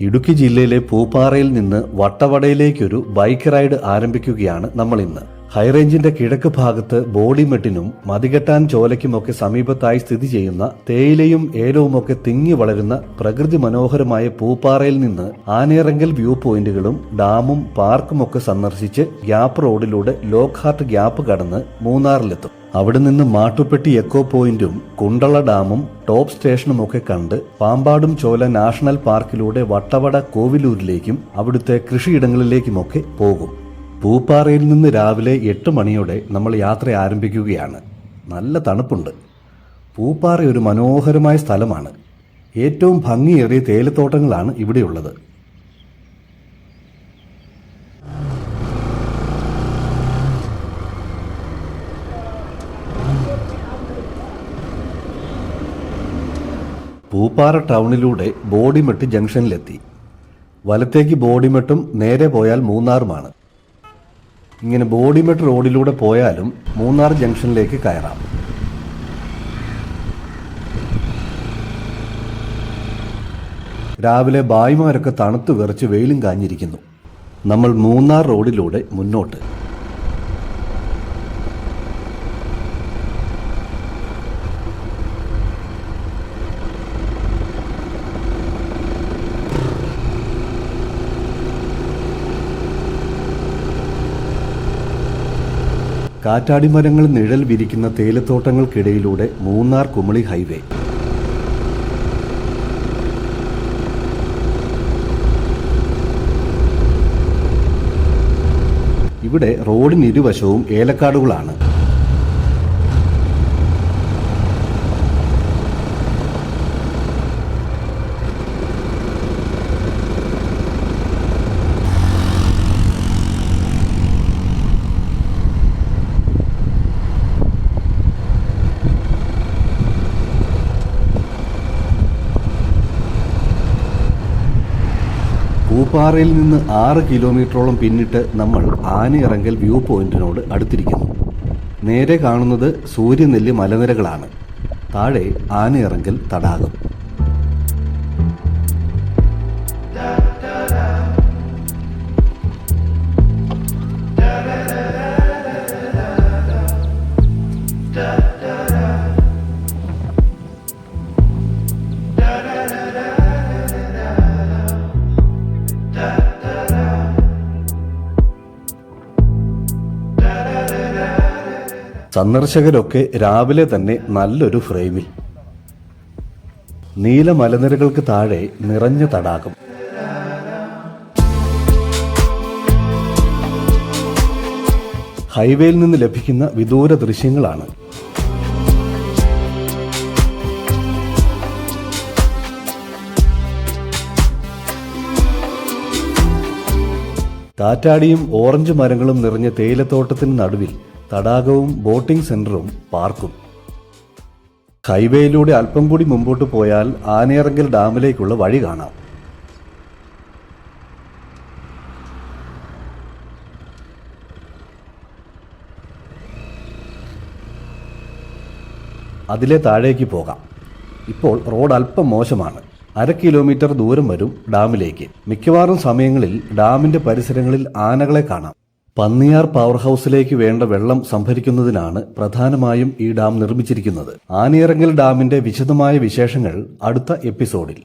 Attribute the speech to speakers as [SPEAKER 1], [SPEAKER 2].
[SPEAKER 1] ഇടുക്കി ജില്ലയിലെ പൂപ്പാറയിൽ നിന്ന് വട്ടവടയിലേക്കൊരു bike ride ആരംഭിക്കുകയാണ് നമ്മൾ ഇന്ന് ഹൈറേഞ്ചിന്റെ കിഴക്ക് ഭാഗത്ത് ബോഡിമെട്ടിനും മതികെട്ടാൻ ചോലയ്ക്കുമൊക്കെ സമീപത്തായി സ്ഥിതി ചെയ്യുന്ന തേയിലയും ഏലവുമൊക്കെ തിങ്ങി വളരുന്ന പ്രകൃതി മനോഹരമായ പൂപ്പാറയിൽ നിന്ന് ആനേറങ്കൽ വ്യൂ പോയിന്റുകളും ഡാമും പാർക്കുമൊക്കെ സന്ദർശിച്ച് ഗ്യാപ്പ് റോഡിലൂടെ ലോക്ഹാർട്ട് ഗ്യാപ്പ് കടന്ന് മൂന്നാറിലെത്തും. അവിടെ നിന്ന് മാട്ടുപ്പെട്ടി എക്കോ പോയിന്റും കുണ്ടള ഡാമും ടോപ്പ് സ്റ്റേഷനും ഒക്കെ കണ്ട് പാമ്പാടും ചോല നാഷണൽ പാർക്കിലൂടെ വട്ടവട കോവിലൂരിലേക്കും അവിടുത്തെ കൃഷിയിടങ്ങളിലേക്കുമൊക്കെ പോകും. പൂപ്പാറയിൽ നിന്ന് രാവിലെ എട്ട് മണിയോടെ നമ്മൾ യാത്ര ആരംഭിക്കുകയാണ്. നല്ല തണുപ്പുണ്ട്. പൂപ്പാറ ഒരു മനോഹരമായ സ്ഥലമാണ്. ഏറ്റവും ഭംഗിയേറിയ തേയിലത്തോട്ടങ്ങളാണ് ഇവിടെയുള്ളത്. പൂപ്പാറ ടൗണിലൂടെ ബോഡിമെട്ട് ജംഗ്ഷനിലെത്തി. വലത്തേക്ക് ബോഡിമെട്ടും നേരെ പോയാൽ മൂന്നാറുമാണ്. ഇങ്ങനെ ബോഡിമെട്ട് റോഡിലൂടെ പോയാലും മൂന്നാർ ജംഗ്ഷനിലേക്ക് കയറാം. രാവിലെ ബായിമാരൊക്കെ തണുത്തു വിറച്ച് വെയിലും കാഞ്ഞിരിക്കുന്നു. നമ്മൾ മൂന്നാർ റോഡിലൂടെ മുന്നോട്ട്. കാറ്റാടി മരങ്ങൾ നിഴൽ വിരിക്കുന്ന തേയിലത്തോട്ടങ്ങൾക്കിടയിലൂടെ മൂന്നാർ കുമളി ഹൈവേ. ഇവിടെ റോഡിന് ഇരുവശവും ഏലക്കാടുകളാണ്. പൂപ്പാറയിൽ നിന്ന് ആറ് കിലോമീറ്ററോളം പിന്നിട്ട് നമ്മൾ ആനയിറങ്കൽ വ്യൂ പോയിന്റിനോട് അടുത്തിരിക്കുന്നു. നേരെ കാണുന്നത് സൂര്യനെല്ലി മലനിരകളാണ്. താഴെ ആനയിറങ്കൽ തടാകം. സന്ദർശകരൊക്കെ രാവിലെ തന്നെ നല്ലൊരു ഫ്രെയിമിൽ. നീല മലനിരകൾക്ക് താഴെ നിറഞ്ഞ തടാകം. ഹൈവേയിൽ നിന്ന് ലഭിക്കുന്ന വിദൂര ദൃശ്യങ്ങളാണ്. കാറ്റാടിയും ഓറഞ്ച് മരങ്ങളും നിറഞ്ഞ തേയിലത്തോട്ടത്തിന് നടുവിൽ തടാകവും ബോട്ടിംഗ് സെന്ററും പാർക്കും. ഹൈവേയിലൂടെ അല്പം കൂടി മുമ്പോട്ട് പോയാൽ ആനയിറങ്കൽ ഡാമിലേക്കുള്ള വഴി കാണാം. അതിലെ താഴേക്ക് പോകാം. ഇപ്പോൾ റോഡ് അല്പം മോശമാണ്. അര കിലോമീറ്റർ ദൂരം വരും ഡാമിലേക്ക്. മിക്കവാറും സമയങ്ങളിൽ ഡാമിന്റെ പരിസരങ്ങളിൽ ആനകളെ കാണാം. പന്നിയാർ പവർ ഹൗസിലേക്ക് വേണ്ട വെള്ളം സംഭരിക്കുന്നതിനാണ് പ്രധാനമായും ഈ ഡാം നിർമ്മിച്ചിരിക്കുന്നത്. ആനയിറങ്ങൽ ഡാമിന്റെ വിശദമായ വിശേഷങ്ങൾ അടുത്ത എപ്പിസോഡിൽ